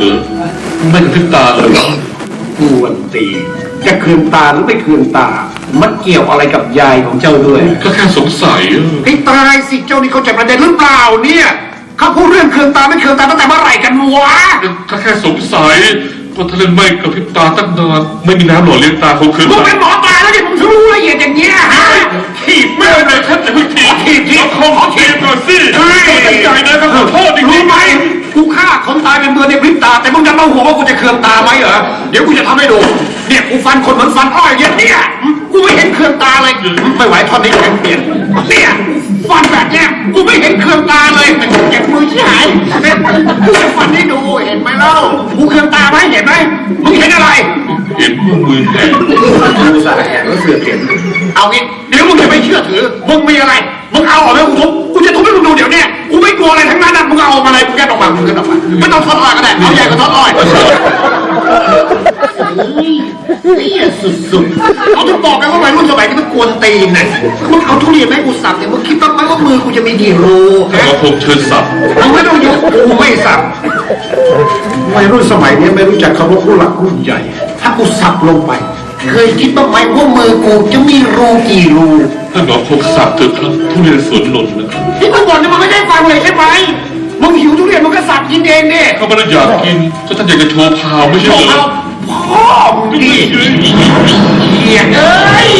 หรือไม่กระพริบตาเลยกวนตีนจะคืนตาหรือไม่คืนตา มันเกี่ยวอะไรกับยายของเจ้าด้วยก็แค่สงสัยอะให้ตายสิเจ้านี่เขาใจประเด็นหรือเปล่าเนี่ยเขาพูดเรื่องคืนตาไม่คืนตาตั้งแต่เมื่อไหร่กันวะก็แค่สงสัยก็ทะเลนไม่กระพริบตาตั้งนานไม่มีน้ำหล่อเลี้ยงตาคงคืนมึงตาเป็นหมอปลาแล้วเนี่ยผมถึงรู้ละเอียดอย่างเงี้ยฮะถีบไม่แม่งเลเลยยครับแต่ไม่ทีถีบถีบขอขอทีก่อนสิเฮ้ยตั้งใจนะครับ แต่มึงจะมาหัวว่ากูจะเคืองตาไหมเหรอ เดี๋ยวกูจะทำให้ดู เนี่ยกูฟันคนเหมือนฟันอ้อยเนี่ยเนี่ยกูไม่เห็นเคืองตาเลยไม่ไหวท่อนนี้แข็งเปลี่ยนเนี่ยฟันแบบเนี้ยกูไม่เห็นเคืองตาเลยแต่กูเจ็บมือชิบหายเนี่ยกูจะฟันให้ดูเห็นไหมเล่ากูเคืองตาไหมเห็นไหมมึงเห็นอะไรๆเห็นมือมือแข็งดูสายแหงแล้วเสือเห็นเอางี้เดี๋ยวมึงจะไม่เชื่อถือมึงมีอะไรมึงเอาออกแล้วกูทุบกูจะทุบให้มึงดูเดี๋ยวเนี้ยกูไม่กลัวอะไรทั้งนั้นนะมึงเอาออกมาเลยมึงแกะออกมามึงแกะออกมา ไม่ต้องทอดอ้อยก็ได้เอาใหญ่กว่าทอดอ้อยนี่สุดๆเขาถึงบอกไงว่าวัยรุ่นสมัยนี้มันกวนตีนนะมึงเอาทุเรียนมาให้กูสับเนี่ยมึงคิดบ้างไหมว่ามือกูจะมีกี่รูแต่ฮะว่าคงเชิญสับมึงไม่ต้องยกกูไม่สับวัยรุ่นสมัยนี้ไม่รู้จักคำว่าผู้หลักผู้ใหญ่ ถ้ากูสับลงไป เคยคิดบ้างไหมว่ามือกูจะมีรูกี่รูท่านหมอคงสับเถอะครับทุเรียนสวนนนท์นะครับที่มึงบ่นเนี่ยมันไม่ได้ฟังเลยใช่ไหม มึงหิวทุเรียนมึงก็สับกินเองดิเขาไม่ได้อยากกินก็ท่านอยากจะโชว์พาวไม่ใช่โอ้เหรเอาอพ่อมึงดิเหี้ยเอ้ย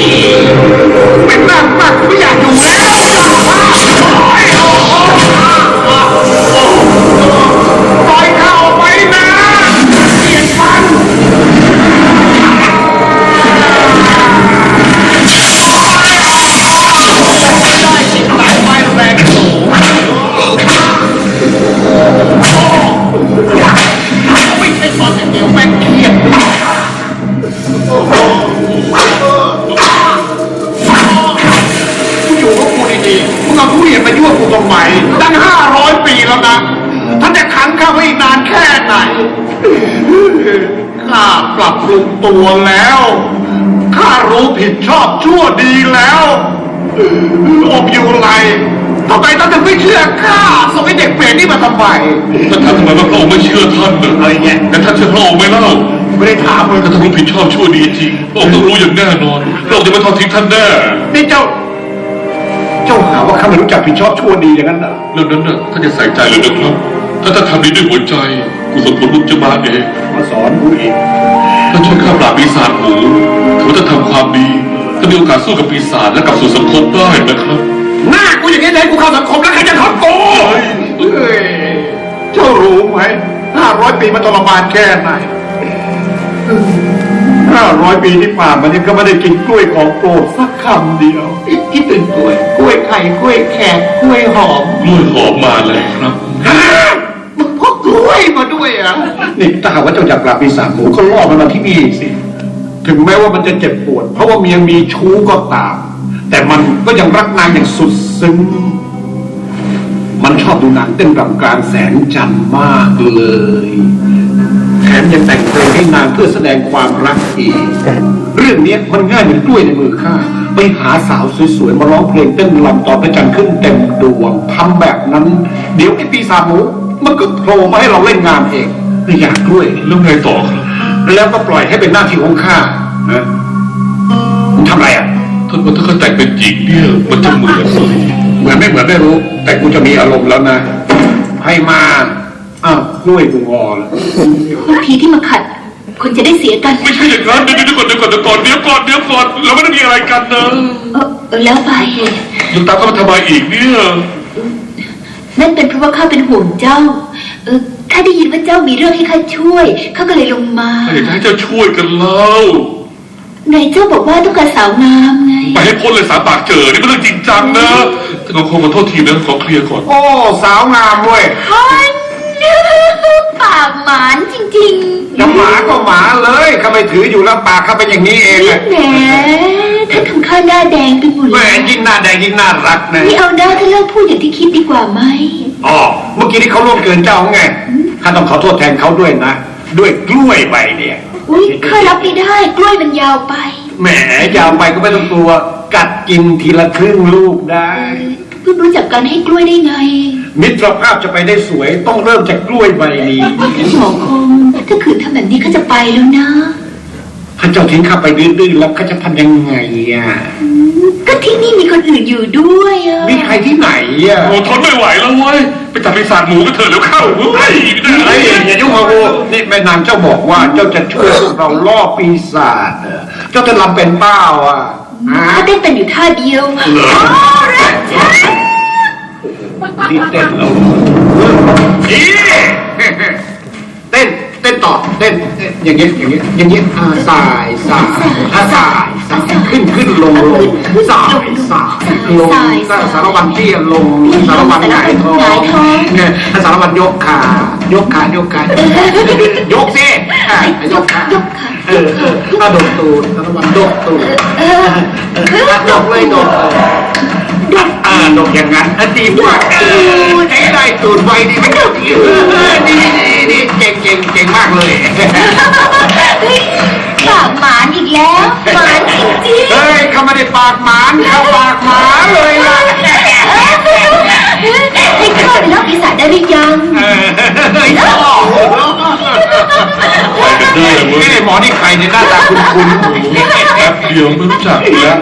เป็นมากมากกูไม่อยากอยู่แล้วปล่อย ข้าปรับปรุงตัวแล้ว ข้ารู้ผิดชอบชั่วดีแล้วอบอยู่ไรทำไมท่านถึงไม่เชื่อข้าส่งไอ้เด็กเปรตนี่มาทำไมท่านทำทำไมว่าพระองค์ไม่เชื่อท่านนะอะไรเงี้ยแต่ท่านเชื่อพระองค์ไหมเล่าไม่ได้ถามเลยถ้าท่านรู้ผิดชอบชั่วดีจริงพระองค์ต้องรู้อย่างแน่นอนพระองค์จะไม่ทอดทิ้งท่านแน่นี่เจ้า เจ้าหาว่าข้าไม่รู้จักผิดชอบชั่วดีอย่างนั้นเหรอเรื่องนั้นน่ะท่านจะใส่ใจเลยนะครับถ้าท่านทำดีด้วยหัวใจ กุศลผลบุญจะมาเองมาสอนกูอีกท่านช่วยข้าปราบปีศาจหมูถือว่าท่านทำความดีท่านมีโอกาสสู้กับปีศาจและกลับสู่สังคมได้นะครับ หน้ากูอย่างนี้เลยกูเข้าสังคมแล้วใครจะทนกูเฮ้ยเจ้ารู้ไหมห้าร้อยปีมันทรมานแค่ไหนห้าร้อยปีที่ผ่านมาเนี่ยก็ไม่ได้กินกล้วยของโปรดสักคำเดียวคิดถึงกล้วย กล้วยไข่กล้วยแขกกล้วยหอมกล้วยหอมมาเลยครับ ด้วยอะนี่ถ้าหากว่าเจ้าอยากปราบปีศาจหมูก็ล่อมันมาที่นี่สิ ถึงแม้ว่ามันจะเจ็บปวด เพราะว่าเมียมีชู้ก็ตาม แต่มันก็ยังรักนางอย่างสุดซึ้ง มันชอบดูนังเต้นรำกลางแสงจันทร์มากเลย แถมยังแต่งเพลงให้นางเพื่อแสดงความรักอีก เรื่องนี้มันง่ายเหมือนกล้วยในมือข้าไปหาสาวสวยๆมาร้องเพลงเต้นรำตอนพระจันทร์ขึ้นเต็มดวงทำแบบนั้น เดี๋ยวไอ้ปีศาจหมู มันก็โผล่มาให้เราเล่นงานเองไม่อยากกล้วยนี่แล้วไงต่อครับแล้วก็ปล่อยให้เป็นหน้าที่ของข้านะมึงทำอะไรอะท่านว่าถ้าเขาแต่งเป็นหญิงเนี่ยมันจะเหมือนไหมเหมือนไม่เหมือนไม่รู้ แต่กูจะมีอารมณ์แล้วนะ ให้มาอ้าวกล้วยกูงอแล้วทุกทีที่มาขัดคนจะได้เสียกันไม่ใช่อย่างนั้นเดี๋ยวเดี๋ยวก่อนเดี๋ยวก่อนเดี๋ยวก่อนเดี๋ยวก่อนเดี๋ยวก่อนเราไม่ได้มีอะไรกันนะเออเออแล้วไปยังตามเขามาทำไมอีกเนี่ย นั่นเป็นเพราะว่าข้าเป็นห่วงเจ้า เออข้าได้ยินว่าเจ้ามีเรื่องให้ข้าช่วยข้าก็เลยลงมาถ้าอยากจะให้เจ้าช่วยกันเล่าไหนเจ้าบอกว่าต้องการสาวงามไงไปให้พ้นเลยสาปากเจอนี่เป็นเรื่องจริงจังนะท่านขอขอโทษทีนะขอเคลียร์ก่อนโอ้สาวงามเว้ยฮันปากหมานจริงจะหมาก็หมาเลยข้าไม่ ถืออยู่แล้วปากข้าเป็นอย่างนี้เองอะๆแหมท่านทำข้าหน้าแดงไปหมดแหเลม่ยยิ่งหน้าแดงยิ่งน่ารักนะนี่เอาหน้าท่านเลิกพูดอย่างที่คิดดีกว่าไหม อ๋อเมื่อกี้ที่เขาล่วงเกินเจ้าไงข้าต้องขอโทษแทนเขาด้วยนะ ด้วยกล้วยใบเนี่ยอุ้ยข้ารับไม่ได้ กล้วยมันยาวไป แหมยาวไปก็ไม่ต้องกลัว กัดกินทีละครึ่งลูกได้ เพิ่งรู้จักการให้กล้วยได้ไง มิตรภาพจะไปได้สวยต้องเริ่มจากกล้วยใบนี้ ท่านหมอคงขืนทำแบบนี้เขาจะไปแล้วนะ ถ้าเจ้าทิ้งข้าไปดื้อๆแล้วเขาจะทำยังไงอะก็ที่นี่มีคนอื่นอยู่ด้วยอะมีใครที่ไหนอะโอ้ทนไม่ไหวแล้วเว้ยไปจับปีศาจหมูกันเถอะแล้วเข้าเฮ้ยไม่ได้ไอ้อะไรอย่ายุ่งกับกูนี่แม่นางเจ้าบอกว่าเจ้าจะช่วยพวกเราล่อปีศาจเหรอเจ้าจะรำเป็นเป้าอะฮะถ้าเต้นเป็นอยู่ท่าเดียวเหรอรีบเต้นแล้วอีเต้นเต้น ต่อเต้นเต้นอย่างเงี้ยอย่างเงี้ยอย่างเงี้ยอ่าสายสายอ่าสายสายขึ้นขึ้นลงลงสายสายลงสารวันเตี้ยลงสารวันหงายท้องเนี่ยสารวันยกขายกขายกขายกสิอะยกขายกเออเออถ้าโดดตูดสารวันโดดตูดเออโดดเลยโดดอ่าโดดอย่างนั้นดีมากเออใช้ได้ตูดไวดีไหมดีดีดีเก่ง เก่งเก่งมากเลยเฮ้ยปากหมานอีกแล้วหมานจริงๆ เฮ้ยเขาไม่ได้ปากหมานเขาปากหมาเลยล่ะให้เข้าไปแล้วปีศาจได้หรือยังเออเฮ้ยพ่อไปกันได้เว้ย นี่หมอนี่ใครเนี่ยหน้าตาคุ้นๆแป๊บเดียวไม่รู้จักอีกแล้ว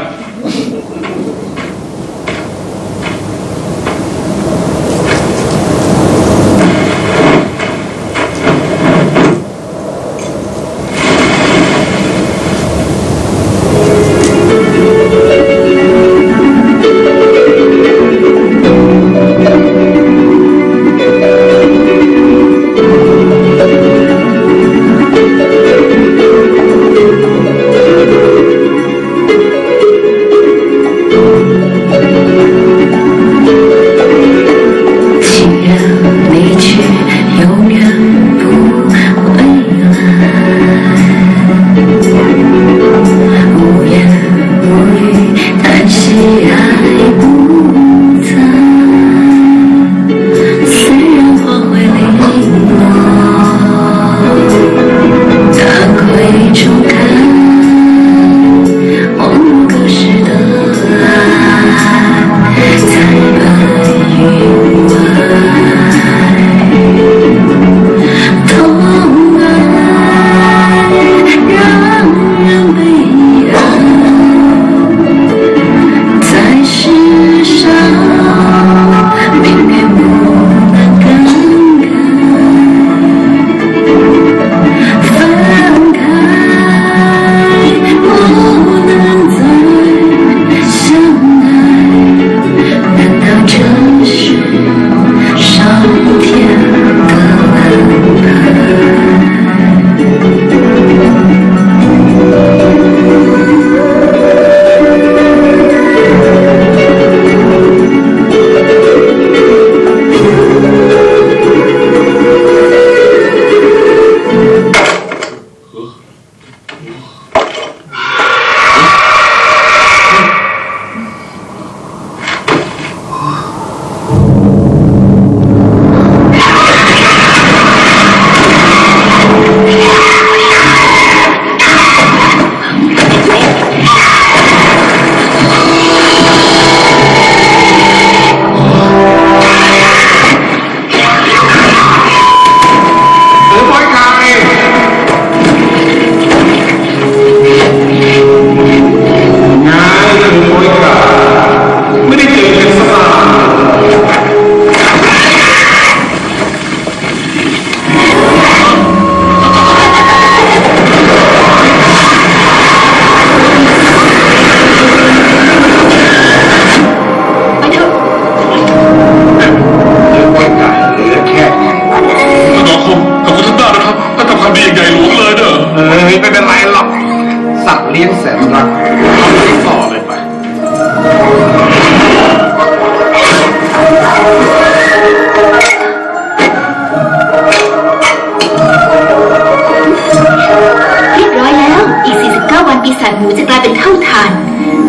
ปีศาจหมูจะกลายเป็นเท่าฐาน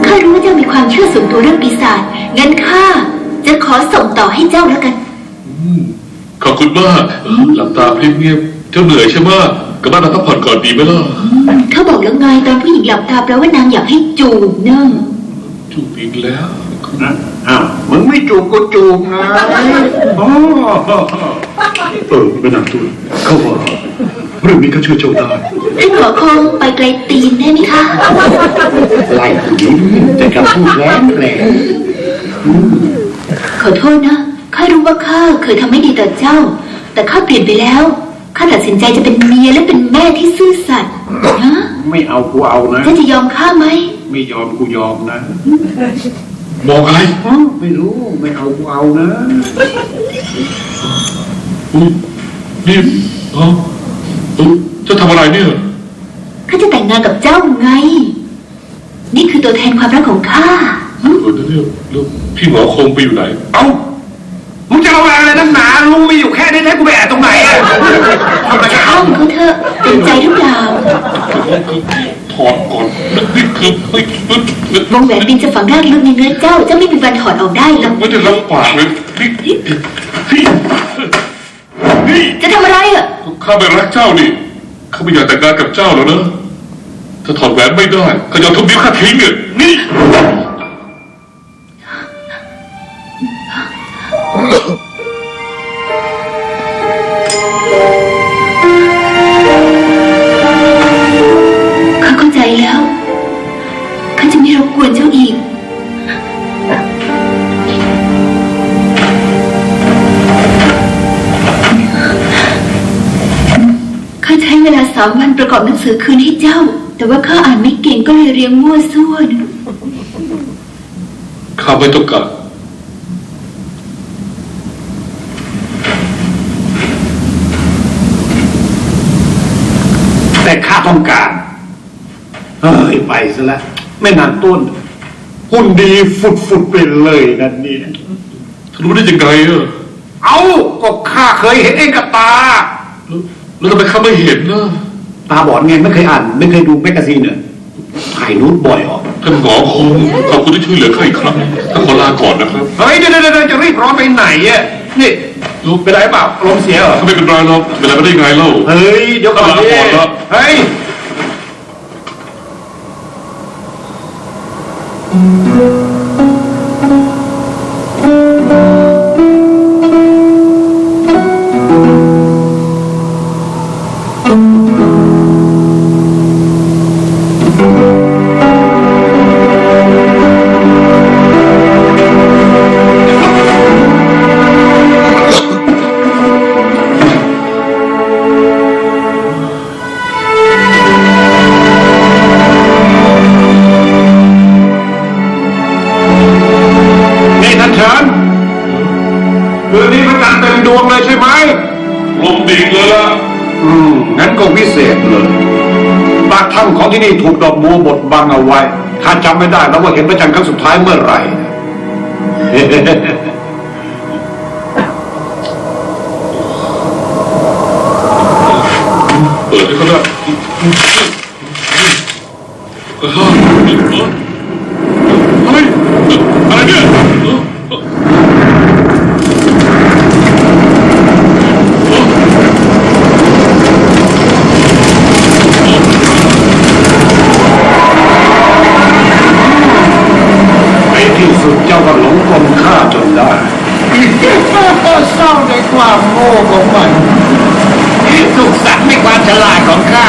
ข้ารู้ว่าเจ้ามีความเชื่อส่วนตัวเรื่องปีศาจ งั้นข้าจะขอส่งต่อให้เจ้าแล้วกันขอบคุณมาก หลับตาเพลงเงียบเจ้าเหนื่อยใช่ไหมกลับบ้านมาพักผ่อนก่อนดีไหมล่ะเขาบอกแล้วไงตอนผู้หญิงหลับตาแปลว่านางอยากให้จูบเนอะจูบอีกแล้วนะอ้าวมึงไม่จูบกูจูบนะอ๋อเออไม่น่าจูบเขาว่า เรื่องนี้ก็ช่วยเจ้าได้ ท่านขอคงไปไกลตีนได้ไหมคะ ไล่ผู้หญิงแต่คำพูดแรงแรงขอโทษนะ ข้ารู้ว่าข้าเคยทำไม่ดีต่อเจ้า แต่ข้าเปลี่ยนไปแล้ว ข้าตัดสินใจจะเป็นเมียและเป็นแม่ที่ซื่อสัตย์นะไม่เอากูเอานะ เจ้าจะยอมข้าไหม ไม่ยอมกูยอมนะมองอะไรอ้าวไม่รู้ไม่เอากูเอานะอุ้ยนี่เอ้าเอ้าเจะทำอะไรเนี่ย ข้าจะแต่งงานกับเจ้าไง นี่คือตัวแทนความรักของข้าหึเออเนี่ยแล้วพี่หมอคงไปอยู่ไหน เอามึงจะเอาอะไรนักหนาลุงมีอยู่แค่นี้ให้กูไปแอบตรงไหนอะทำไมช่างเขาเถอะเต็มใจหรือเปล่าถอดก่อนนี่คือเฮ้ยวงแหวนบินจะฝังรากลึกในเนื้อเจ้า เจ้าไม่มีวันถอดออกได้หรอกไม่ได้รับปากเลยนี่นี่นี่จะทำอะไรอะข้าไม่รักเจ้านี่ ข้าไม่อยากแต่งงานกับเจ้าแล้วนะถ้าถอดแหวนไม่ได้ข้าจะเอาทุบนิ้วข้าทิ้งอะนี่ข้าเข้าใจแล้วข้าจะไม่รบกวนเจ้าอีกาสามวันประกอบหนังสือคืนให้เจ้า แต่ว่าข้าอ่านไม่เก่งก็เลยเรียงมั่วซั่วนะข้าไม่ต้องการแต่ข้าต้องการเฮ้ยไปซะแล้วไม่นานต้น หุ่นดีฟุดฟุดๆไปเลยนั่นเนี่ยท่านรู้ได้ยังไงอะเอาก็ข้าเคยเห็นเองกับตา แล้วแล้วทำไมข้าไม่เห็นนะ ตาบอดไงไม่เคยอ่าน ไม่เคยดูแมกกาซีนเนี่ยถ่ายนูดบ่อยออกท่านหมอคงขอบคุณที่ช่วยเหลือข้าอีกครั้งท่านขอลาก่อนนะครับเฮ้ยเดี๋ยวเดี๋ยวเดี๋ยวจะรีบร้อนไปไหนอะนี่ลูกเป็นไรเปล่าลมณ์เสียเหรอถ้าไม่เป็นไรหรอกเป็นไรไม่ได้ไงเล่าเฮ้ยเดี๋ยวก่อนดิเอาละก่อน ไว้ข้าจำไม่ได้แล้วว่าเห็นพระจันทร์ครั้งสุดท้ายเมื่อไหร่เฮ้เขาได้เที่สุดเจ้าก็หลงกลข้าจนได้เศร้าในความโง่ของมันสุขสัตว์ในความฉลาดของข้า